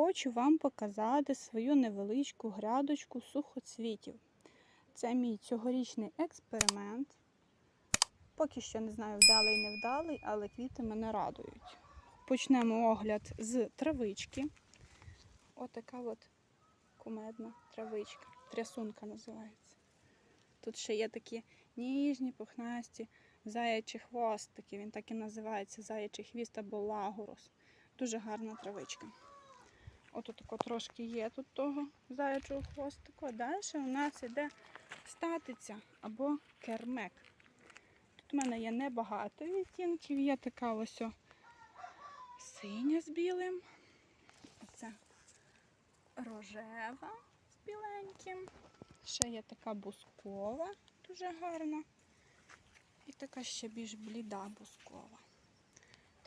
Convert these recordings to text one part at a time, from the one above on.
хочу вам показати свою невеличку грядочку сухоцвітів. Це мій цьогорічний експеримент. Поки що не знаю, вдалий не вдалий, але квіти мене радують. Почнемо огляд з травички. Отака от кумедна травичка. Трясунка називається. Тут ще є такі ніжні, пухнасті заячі хвостики. Він так і називається заячий хвіст або лагорус. Дуже гарна травичка. От тако трошки є тут того заячого хвостику. А далі у нас іде статиця або кермек. Тут у мене є небагато відтінків, є така ось синя з білим. Оце рожева з біленьким. Ще є така бускова, дуже гарна. І така ще більш бліда бускова.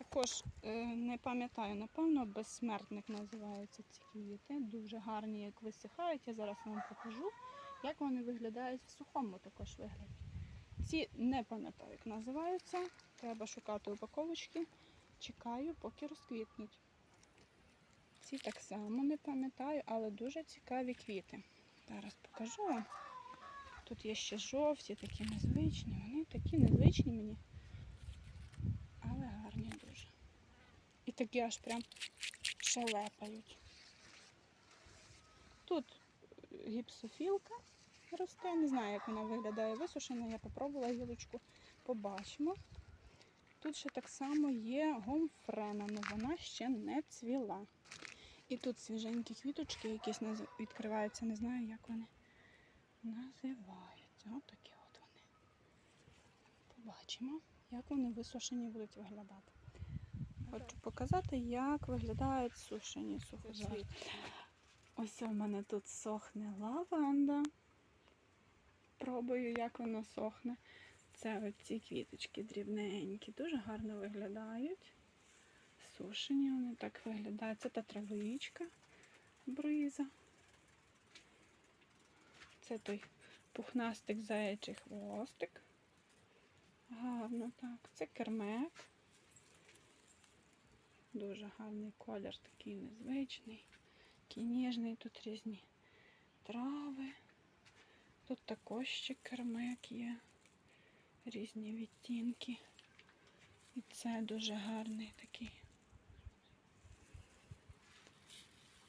Також е, не пам'ятаю, напевно, безсмертник називаються ці квіти. Дуже гарні, як висихають. Я зараз вам покажу, як вони виглядають в сухому також вигляді. Ці не пам'ятаю, як називаються. Треба шукати упаковочки. Чекаю, поки розквітнуть. Ці так само не пам'ятаю, але дуже цікаві квіти. Зараз покажу вам. Тут є ще жовті, такі незвичні. Вони такі незвичні мені. Але гарні дуже. І такі аж прям шелепають. Тут гіпсофілка росте. Не знаю, як вона виглядає висушена. Я попробувала гілочку. Побачимо. Тут ще так само є гомфрена, але вона ще не цвіла. І тут свіженькі квіточки якісь відкриваються, не знаю, як вони називаються. От такі от вони. Побачимо, як вони висушені будуть виглядати. Хочу показати, як виглядають сушені сухоцвіти. Ось у мене тут сохне лаванда. Пробую, як воно сохне. Це оці квіточки дрібненькі, дуже гарно виглядають. Сушені вони так виглядають. Це та травичка бриза. Це той пухнастик заячий хвостик. Гарно так. Це кермек. Дуже гарний колір, такий незвичний, такий ніжний, тут різні трави. Тут також ще кермек є, різні відтінки. І це дуже гарний такий.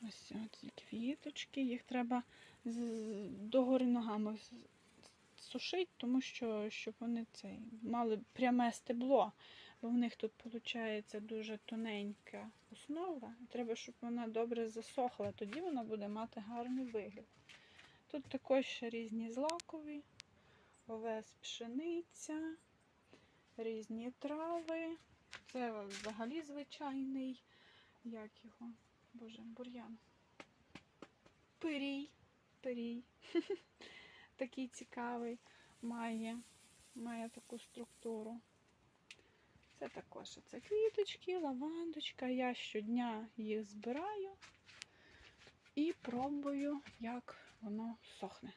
Ось ці квіточки, їх треба догори ногами сушити, тому що щоб вони цей, мали пряме стебло, бо в них тут виходить дуже тоненька основа. Треба, щоб вона добре засохла, тоді вона буде мати гарний вигляд. Тут також ще різні злакові, овес пшениця, різні трави. Це взагалі звичайний, як його, боже, бур'ян. Пирій. Пирій. Такий цікавий має, має таку структуру. Це також це квіточки, лавандочка. Я щодня їх збираю і пробую, як воно сохне.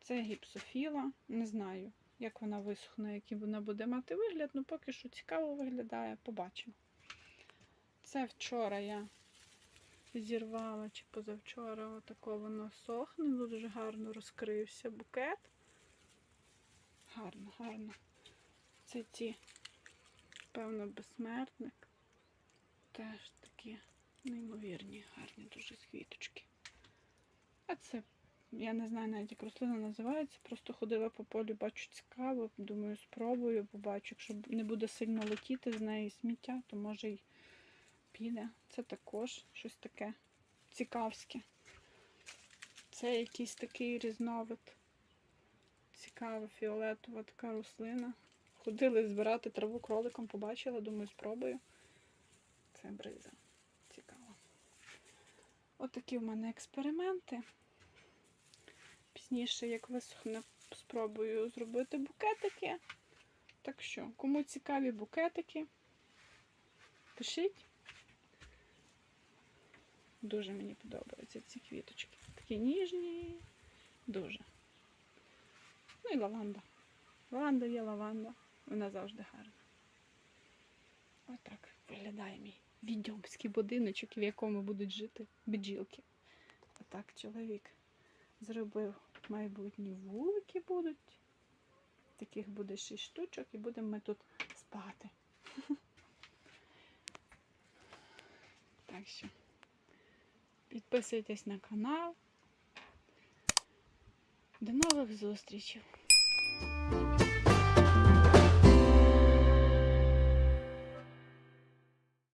Це гіпсофіла, не знаю, як вона висохне, який вона буде мати вигляд, ну поки що цікаво виглядає, побачимо. Це вчора я зірвала чи позавчора, отако воно сохне, дуже гарно розкрився букет. Гарно, гарно. Це ті, певно, безсмертник. Теж такі неймовірні, гарні дуже квіточки. А це, я не знаю навіть, як рослина називається. Просто ходила по полю, бачу цікаво, думаю, спробую, побачу. Якщо не буде сильно летіти з неї сміття, то може й піде. Це також щось таке цікавське. Це якийсь такий різновид. Цікава фіолетова така рослина. Ходили збирати траву кроликом, побачила, думаю, спробую. Це бриза. Цікаво. От в мене експерименти. Пізніше, як висохне, спробую зробити букетики. Так що, кому цікаві букетики, пишіть. Дуже мені подобаються ці квіточки. Такі ніжні, дуже. Ну і лаванда. Лаванда є лаванда. Вона завжди гарна. Отак виглядає мій відьомський будиночок, в якому будуть жити бджілки. Отак чоловік зробив майбутні вулики будуть. Таких буде шість штучок і будемо ми тут спати. Так що підписуйтесь на канал. До нових зустрічей!